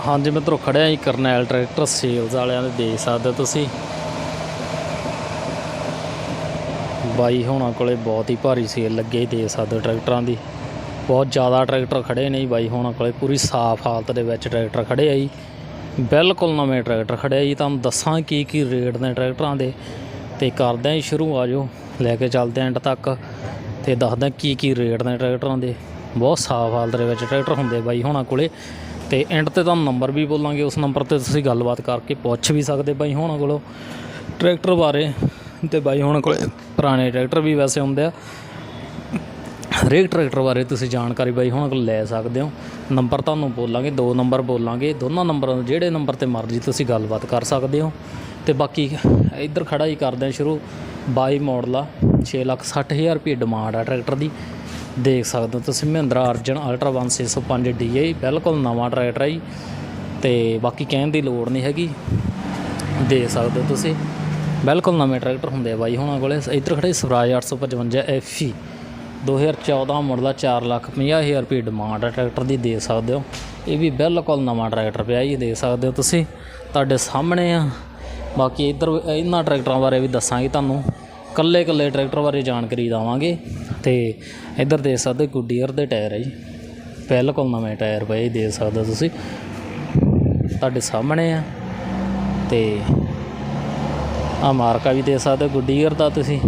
ਹਾਂਜੀ ਮਿੱਤਰੋ ਖੜਿਆ ਜੀ, ਕਰਨੈਲ ਟਰੈਕਟਰ ਸੇਲਸ ਵਾਲਿਆਂ ਦੇ ਦੇਖ ਸਕਦੇ ਤੁਸੀਂ। ਬਾਈ ਹੋਣਾ ਕੋਲੇ ਬਹੁਤ ਹੀ ਭਾਰੀ ਸੇਲ ਲੱਗੇ ਹੀ ਦੇਖ ਸਕਦੇ ਹੋ ਟਰੈਕਟਰਾਂ ਦੀ। ਬਹੁਤ ਜ਼ਿਆਦਾ ਟਰੈਕਟਰ ਖੜੇ ਨੇ ਜੀ, ਬਾਈ ਹੋਣਾ ਕੋਲੇ ਪੂਰੀ ਸਾਫ਼ ਹਾਲਤ ਦੇ ਵਿੱਚ ਟਰੈਕਟਰ ਖੜੇ ਆ ਜੀ। ਬਿਲਕੁਲ ਨਵੇਂ ਟਰੈਕਟਰ ਖੜੇ ਆ ਜੀ, ਤੁਹਾਨੂੰ ਦੱਸਾਂ ਕੀ ਕੀ ਰੇਟ ਨੇ ਟਰੈਕਟਰਾਂ ਦੇ। ਤੇ ਕਰਦੇ ਹਾਂ ਜੀ ਸ਼ੁਰੂ, ਆ ਜਾਓ, ਲੈ ਕੇ ਚੱਲਦੇ ਹਾਂ ਐਂਡ ਤੱਕ। ਤੇ ਦੱਸਦਾ ਕੀ ਕੀ ਰੇਟ ਨੇ ਟਰੈਕਟਰਾਂ ਦੇ। ਬਹੁਤ ਸਾਫ਼ ਹਾਲਤ ਦੇ ਵਿੱਚ ਟਰੈਕਟਰ ਹੁੰਦੇ ਬਾਈ ਹੋਣਾ ਕੋਲੇ। ਤੇ ਐਂਡ ਤੇ ਤੁਹਾਨੂੰ ਨੰਬਰ ਵੀ ਬੋਲਾਂਗੇ, ਉਸ ਨੰਬਰ ਤੇ ਤੁਸੀਂ ਗੱਲਬਾਤ ਕਰਕੇ ਪੁੱਛ ਵੀ ਸਕਦੇ ਬਾਈ ਹੋਣਾ ਕੋਲੋਂ। ਟਰੈਕਟਰ ਬਾਰੇ ਤੇ ਬਾਈ ਹੋਣਾ ਕੋਲੇ ਪੁਰਾਣੇ ਟਰੈਕਟਰ ਵੀ ਵੈਸੇ ਹੁੰਦੇ ਆ। ਹਰੇਕ ਟਰੈਕਟਰ ਬਾਰੇ ਤੁਸੀਂ ਜਾਣਕਾਰੀ ਬਾਈ ਹੁਣ ਕੋਲ ਲੈ ਸਕਦੇ ਹੋ। ਨੰਬਰ ਤੁਹਾਨੂੰ ਬੋਲਾਂਗੇ, ਦੋ ਨੰਬਰ ਬੋਲਾਂਗੇ, ਦੋਨਾਂ ਨੰਬਰਾਂ ਜਿਹੜੇ ਨੰਬਰ ਤੇ ਮਰਜ਼ੀ ਤੁਸੀਂ ਗੱਲਬਾਤ ਕਰ ਸਕਦੇ ਹੋ। ਤੇ ਬਾਕੀ ਇੱਧਰ ਖੜਾ ਹੀ ਕਰਦੇ ਹਾਂ ਸ਼ੁਰੂ। 22 ਮਾਡਲ ਆ 660000 ਰੁਪਏ ਡਿਮਾਂਡ ਆ ਟਰੈਕਟਰ ਦੀ। ਦੇਖ ਸਕਦੇ ਹੋ ਤੁਸੀਂ ਮਹਿੰਦਰਾ ਅਰਜਨ ਅਲਟਰਾ 1605 DI ਬਿਲਕੁਲ ਨਵਾਂ ਟਰੈਕਟਰ ਹੈ ਜੀ। ਤੇ ਬਾਕੀ ਕਹਿਣ ਦੀ ਲੋੜ ਨਹੀਂ ਹੈਗੀ। ਦੇਖ ਸਕਦੇ ਹੋ ਤੁਸੀਂ, ਬਿਲਕੁਲ ਨਵੇਂ ਟਰੈਕਟਰ ਹੁੰਦੇ ਆ ਬਾਈ ਹੁਣਾਂ ਕੋਲੇ। ਇੱਧਰ ਖੜੇ ਸਵਰਾਜ 855 FE 2014 ਮਾਡਲ ਦਾ 4 ਲੱਖ 50 ਹਜ਼ਾਰ ਰੁਪਏ ਡਿਮਾਂਡ ਹੈ ਟਰੈਕਟਰ ਦੀ ਦੇ ਸਕਦੇ ਹੋ। ਇਹ ਵੀ ਬਿਲਕੁਲ ਨਵਾਂ ਟਰੈਕਟਰ ਪਿਆ ਜੀ ਦੇ ਸਕਦੇ ਹੋ ਤੁਸੀਂ। ਤੁਹਾਡੇ ਸਾਹਮਣੇ ਆ। ਬਾਕੀ ਇੱਧਰ ਇਹਨਾਂ ਟਰੈਕਟਰਾਂ ਬਾਰੇ ਵੀ ਦੱਸਾਂਗੇ ਤੁਹਾਨੂੰ। ਕੱਲੇ ਕੱਲੇ ਟਰੈਕਟਰ ਬਾਰੇ ਜਾਣਕਾਰੀ ਦੇਵਾਂਗੇ ਤੇ ਇੱਧਰ ਦੇ ਸਕਦੇ ਗੁੱਡੀਅਰ ਦੇ ਟਾਇਰ ਹੈ ਜੀ। ਬਿਲਕੁਲ ਨਵੇਂ ਟਾਇਰ ਪਏ ਦੇ ਸਕਦੇ ਹੋ ਤੁਸੀਂ। ਤੁਹਾਡੇ ਸਾਹਮਣੇ ਆ ਤੇ ਆ ਮਾਰਕਾ ਵੀ ਦੇ ਸਕਦੇ ਗੁੱਡੀਅਰ ਦਾ ਤੁਸੀਂ।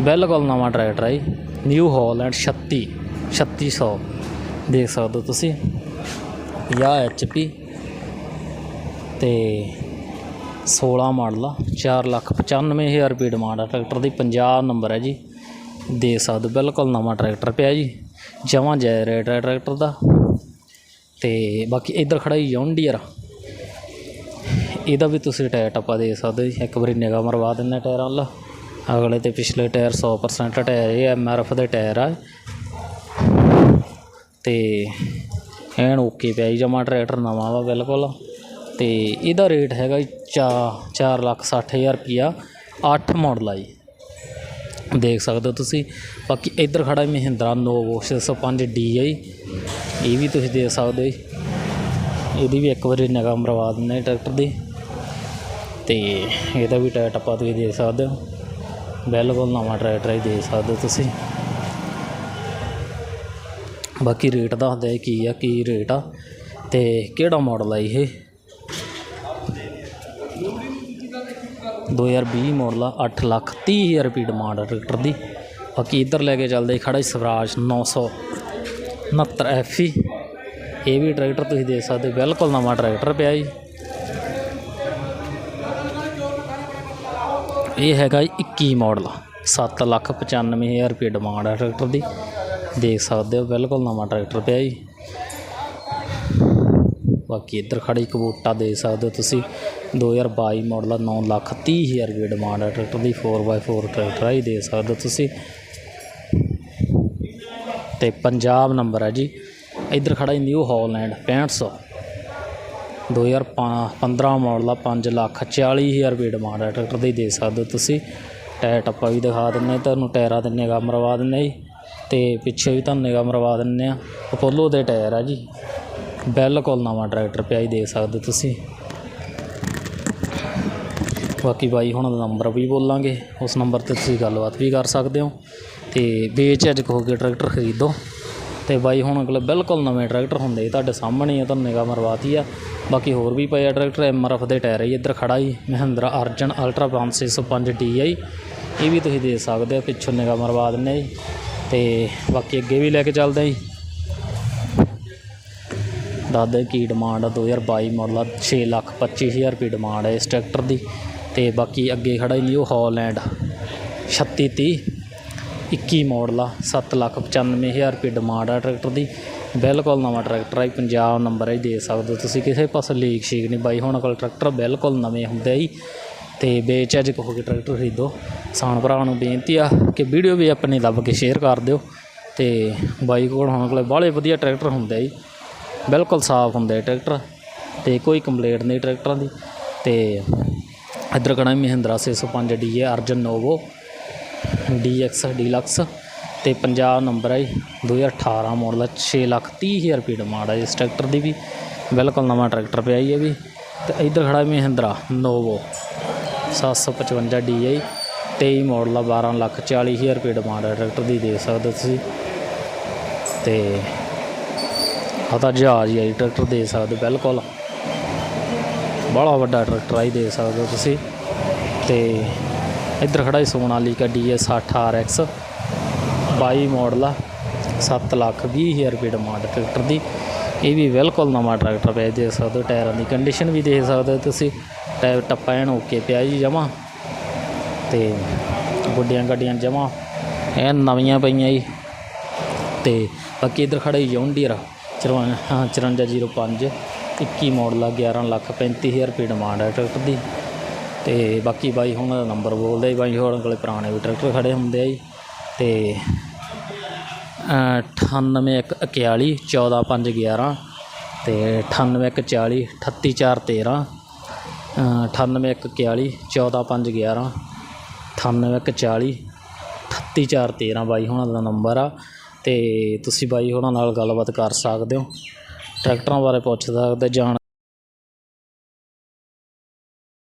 ਬਿਲਕੁਲ ਨਵਾਂ ਟਰੈਕਟਰ ਹੈ ਜੀ, ਨਿਊ ਹਾਲੈਂਡ 36 3600 ਦੇਖ ਸਕਦੇ ਹੋ ਤੁਸੀਂ। 50 HP ਤੇ 16 ਮਾਡਲ ਆ 4 ਲੱਖ 95 ਹਜ਼ਾਰ ਰੁਪਏ ਡਿਮਾਂਡ ਆ। ਟਰੈਕਟਰ ਦੀ 50 ਨੰਬਰ ਹੈ ਜੀ। ਦੇ ਸਕਦੇ ਬਿਲਕੁਲ ਨਵਾਂ ਟਰੈਕਟਰ ਪਿਆ ਜੀ। ਜਮਾਂ ਜੈ ਰੇਟ ਹੈ ਟਰੈਕਟਰ ਦਾ। ਤੇ ਬਾਕੀ ਇੱਧਰ ਖੜਾ ਜੀ ਜੌਂਡੀਅਰ ਇਹਦਾ ਵੀ ਤੁਸੀਂ ਟਾਇਰ ਟੱਪਾ ਦੇ ਸਕਦੇ ਜੀ। ਇੱਕ ਵਾਰੀ ਨਿਗਾਹ ਮਰਵਾ ਦਿੰਦੇ ਟਾਇਰਾਂ ਵੱਲ। ਅਗਲੇ ਤੇ ਪਿਛਲੇ ਟਾਇਰ 100% ਟਾਇਰ, ਇਹ ਐਮਆਰਐਫ ਦੇ ਟਾਇਰ ਆ। ਤੇ ਐਨ ਓਕੇ ਪਿਆ ਜੀ ਜਮਾ ਟਰੈਕਟਰ ਨਵਾਂ ਵਾ, ਬਿਲਕੁਲ। ਤੇ ਇਹਦਾ ਰੇਟ ਹੈਗਾ ਚਾ ਚਾਰ ਲੱਖ ਸੱਠ ਹਜ਼ਾਰ ਰੁਪਿਆ 8 ਮਾਡਲ ਆ ਜੀ ਦੇਖ ਸਕਦੇ ਹੋ ਤੁਸੀਂ। ਬਾਕੀ ਇੱਧਰ ਖੜਾ ਮਹਿੰਦਰਾ, ਨੋਵੋ 605 DI ਇਹ ਵੀ ਤੁਸੀਂ ਦੇਖ ਸਕਦੇ ਹੋ ਜੀ। ਇਹਦੀ ਵੀ ਇੱਕ ਵਾਰੀ ਨਿਗਾਹ ਮਰਵਾ ਦਿੰਦੇ ਟਰੈਕਟਰ ਦੀ। ਤੇ ਇਹਦਾ ਵੀ ਟਾਇਰ ਟੱਪਾ ਤੁਸੀਂ ਦੇਖ ਸਕਦੇ ਹੋ। ਬਿਲਕੁਲ ਨਵਾਂ ਟਰੈਕਟਰ ਹੀ ਦੇਖ ਸਕਦੇ ਹੋ ਤੁਸੀਂ। ਬਾਕੀ ਰੇਟ ਦੱਸਦੇ ਕੀ ਆ, ਕੀ ਰੇਟ ਆ। ਤੇ ਕਿਹੜਾ ਮਾਡਲ ਆ ਇਹ? 2020 ਮਾਡਲ ਆ 8 ਲੱਖ 30 ਹਜ਼ਾਰ ਰੁਪਏ ਡਿਮਾਂਡ ਆ ਟਰੈਕਟਰ ਦੀ। ਬਾਕੀ ਇੱਧਰ ਲੈ ਕੇ ਚੱਲਦੇ ਖੜਾ ਜੀ ਸਵਰਾਜ 969 FE ਇਹ ਵੀ ਟਰੈਕਟਰ ਤੁਸੀਂ ਦੇਖ ਸਕਦੇ ਹੋ, ਬਿਲਕੁਲ ਨਵਾਂ ਟਰੈਕਟਰ ਪਿਆ ਜੀ। ਇਹ ਹੈਗਾ ਜੀ 21 ਮਾਡਲ 7 ਲੱਖ 95 ਹਜ਼ਾਰ ਰੁਪਏ ਡਿਮਾਂਡ ਹੈ ਟਰੈਕਟਰ ਦੀ। ਦੇਖ ਸਕਦੇ ਹੋ ਬਿਲਕੁਲ ਨਵਾਂ ਟਰੈਕਟਰ ਪਿਆ ਜੀ। ਬਾਕੀ ਇੱਧਰ ਖੜੀ ਕਬੂਟਾ ਦੇ ਸਕਦੇ ਹੋ ਤੁਸੀਂ। 2022 ਮਾਡਲ ਆ 9 ਲੱਖ 30 ਹਜ਼ਾਰ ਰੁਪਏ ਡਿਮਾਂਡ ਹੈ ਟਰੈਕਟਰ ਦੀ 4x4 ਟਰੈਕਟਰ ਆ ਹੀ ਦੇ ਸਕਦੇ ਹੋ ਤੁਸੀਂ। ਤੇ ਪੰਜਾਬ ਨੰਬਰ ਹੈ ਜੀ, ਇੱਧਰ ਖੜਾ ਜੀ ਨਿਊ ਹਾਲੈਂਡ 6500 2015 ਮਾਡਲ ਆ 5 ਲੱਖ 40 ਹਜ਼ਾਰ ਰੁਪਏ ਡਿਮਾਂਡ ਹੈ ਟਰੈਕਟਰ ਦੀ ਦੇ ਸਕਦੇ ਹੋ ਤੁਸੀਂ। ਟਾਇਰ ਟੱਪਾ ਵੀ ਦਿਖਾ ਦਿੰਨੇ ਤੁਹਾਨੂੰ ਟਾਇਰਾਂ ਦੇ ਨਿਗਾਹ ਮਰਵਾ ਦਿੰਨੇ ਜੀ। ਤੇ ਪਿੱਛੇ ਵੀ ਤੁਹਾਨੂੰ ਨਿਗਾਹ ਮਰਵਾ ਦਿੰਨੇ ਆ। ਅਪੋਲੋ ਦੇ ਟਾਇਰ ਆ ਜੀ। ਬਿਲਕੁਲ ਨਵਾਂ ਟਰੈਕਟਰ ਪਿਆ ਹੀ ਦੇ ਸਕਦੇ ਤੁਸੀਂ। ਬਾਕੀ ਬਾਈ ਹੁਣ ਦਾ ਨੰਬਰ ਵੀ ਬੋਲਾਂਗੇ, ਉਸ ਨੰਬਰ ਤੇ ਤੁਸੀਂ ਗੱਲਬਾਤ ਵੀ ਕਰ ਸਕਦੇ ਹੋ ਤੇ ਵੇਚ ਹੋ ਕੇ ਟਰੈਕਟਰ ਖਰੀਦੋ। ਤੇ ਬਾਈ ਹੁਣ ਅਗਲੇ ਬਿਲਕੁਲ ਨਵੇਂ ਟਰੈਕਟਰ ਹੁੰਦੇ ਤੁਹਾਡੇ ਸਾਹਮਣੇ ਆ, ਤੁਹਾਨੂੰ ਨਿਗਾਹ ਮਰਵਾਤੀ ਆ। ਬਾਕੀ ਹੋਰ ਵੀ ਪਏ ਆ ਟਰੈਕਟਰ ਐਮਆਰਐਫ ਦੇ ਟਾਇਰ ਹੀ ਇੱਧਰ ਖੜਾ ਜੀ, ਮਹਿੰਦਰਾ ਅਰਜਨ ਅਲਟਰਾ 605 DI ਇਹ ਵੀ ਤੁਸੀਂ ਦੇ ਸਕਦੇ ਹੋ, ਪਿੱਛੋਂ ਨਿਗਾਹ ਮਰਵਾ ਦਿੰਨੇ ਜੀ। ਤੇ ਬਾਕੀ ਅੱਗੇ ਵੀ ਲੈ ਕੇ ਚੱਲਦੇ ਜੀ। ਦੱਸਦੇ ਕੀ ਡਿਮਾਂਡ ਆ? 2022 ਮਾਡਲ ਆ 6 ਲੱਖ 25 ਹਜ਼ਾਰ ਰੁਪਏ ਡਿਮਾਂਡ ਹੈ ਇਸ ਟਰੈਕਟਰ ਦੀ। ਤੇ ਬਾਕੀ ਅੱਗੇ ਖੜਾ ਜੀ ਨਿਊ ਹਾਲੈਂਡ 3630 21 ਮਾਡਲ ਆ 7 ਲੱਖ 95 ਹਜ਼ਾਰ ਰੁਪਏ ਡਿਮਾਂਡ ਆ ਟਰੈਕਟਰ ਦੀ। ਬਿਲਕੁਲ ਨਵਾਂ ਟਰੈਕਟਰ ਹੈ ਪੰਜਾਬ ਨੰਬਰ ਹੈ ਦੇ ਸਕਦੇ ਹੋ ਤੁਸੀਂ ਕਿਸੇ ਪਾਸੇ ਲੀਕ ਸ਼ੀਕ ਨਹੀਂ ਬਾਈ। ਹੁਣ ਕੋਲ ਟਰੈਕਟਰ ਬਿਲਕੁਲ ਨਵੇਂ ਹੁੰਦੇ ਆ ਜੀ। ਤੇ ਵੇਚ ਹੋ ਕੇ ਟਰੈਕਟਰ ਖਰੀਦੋ। ਕਿਸਾਨ ਭਰਾਵਾਂ ਨੂੰ ਬੇਨਤੀ ਆ ਕਿ ਵੀਡੀਓ ਵੀ ਆਪਣੀ ਲੱਭ ਕੇ ਸ਼ੇਅਰ ਕਰ ਦਿਓ। ਤੇ ਬਾਈ ਕੋਲ ਹੁਣ ਕੋਲੇ ਬਾਹਲੇ ਵਧੀਆ ਟਰੈਕਟਰ ਹੁੰਦੇ ਆ ਜੀ। ਬਿਲਕੁਲ ਸਾਫ਼ ਹੁੰਦੇ ਟਰੈਕਟਰ ਤੇ ਕੋਈ ਕੰਪਲੇਂਟ ਨਹੀਂ ਟਰੈਕਟਰਾਂ ਦੀ ਤੇ ਇੱਧਰ ਕਣਾ Mahindra 605 D Arjun Novo, DX deluxe ਤੇ ਪੰਜਾਬ ਨੰਬਰ ਹੈ ਜੀ 2018 ਮਾਡਲ ਹੈ 6 ਲੱਖ 30 ਹਜ਼ਾਰ ਰੁਪਏ ਡਿਮਾਂਡ ਹੈ ਇਸ ਟਰੈਕਟਰ ਦੀ ਵੀ, ਬਿਲਕੁਲ ਨਵਾਂ ਟਰੈਕਟਰ ਪਿਆ ਜੀ ਇਹ ਵੀ ਤੇ ਇੱਧਰ ਖੜਾ ਮਹਿੰਦਰਾ ਨੋਵੋ 755 DI 23 ਮਾਡਲ ਆ 12 ਲੱਖ 40 ਹਜ਼ਾਰ ਰੁਪਏ ਡਿਮਾਂਡ ਹੈ ਟਰੈਕਟਰ ਦੀ, ਦੇਖ ਸਕਦੇ ਤੁਸੀਂ ਤੇ ਆ ਤਾਂ ਜਹਾਜ਼ ਹੀ ਆ ਜੀ ਟਰੈਕਟਰ ਦੇ ਸਕਦੇ ਹੋ, ਬਿਲਕੁਲ। ਬੜਾ ਵੱਡਾ ਟਰੈਕਟਰ ਆ ਜੀ, ਦੇ ਸਕਦੇ ਹੋ ਤੁਸੀਂ। ਤੇ ਇੱਧਰ ਖੜਾ ਜੀ ਸੋਨਾਲੀਕਾ DS 60 RX 22 ਮਾਡਲ ਆ 7 ਲੱਖ 20 ਹਜ਼ਾਰ ਰੁਪਏ ਡਿਮਾਂਡ ਟਰੈਕਟਰ ਦੀ। ਇਹ ਵੀ ਬਿਲਕੁਲ ਨਵਾਂ ਟਰੈਕਟਰ ਪਿਆ ਜੀ ਦੇਖ ਸਕਦੇ ਹੋ, ਟਾਇਰਾਂ ਦੀ ਕੰਡੀਸ਼ਨ ਵੀ ਦੇਖ ਸਕਦੇ ਹੋ ਤੁਸੀਂ। ਟਾਇਰ ਟੱਪਾ ਐਨ ਓਕੇ ਪਿਆ ਜੀ, ਜਮਾ। ਤੇ ਗੁੱਡੀਆਂ ਗੱਡੀਆਂ ਜਮਾ ਐਨ ਨਵੀਆਂ ਪਈਆਂ ਜੀ। ਤੇ ਬਾਕੀ ਇੱਧਰ ਖੜਾ ਜੀ ਜੌਂਡੀਅਰ 5405 21 ਮਾਡਲ ਆ 11 ਲੱਖ 35 ਹਜ਼ਾਰ ਰੁਪਏ ਡਿਮਾਂਡ ਹੈ ਟਰੈਕਟਰ ਦੀ। ਤੇ ਬਾਕੀ ਬਾਈ ਹੁਣ ਦਾ ਨੰਬਰ ਬੋਲਦਾ ਜੀ, ਬਾਈ ਹੋਰਾਂ ਕੋਲੇ ਪੁਰਾਣੇ ਵੀ ਟਰੈਕਟਰ ਖੜੇ ਹੁੰਦੇ ਆ ਜੀ। ਤੇ 98141 14511 ਤੇ 98140 38413 98141 14511 98140 38413 ਬਾਈ ਹੁਣਾਂ ਦਾ ਨੰਬਰ ਆ। ਅਤੇ ਤੁਸੀਂ ਬਾਈ ਹੋਣਾ ਨਾਲ ਗੱਲਬਾਤ ਕਰ ਸਕਦੇ ਹੋ। ਟਰੈਕਟਰਾਂ ਬਾਰੇ ਪੁੱਛ ਸਕਦੇ ਜਾਣ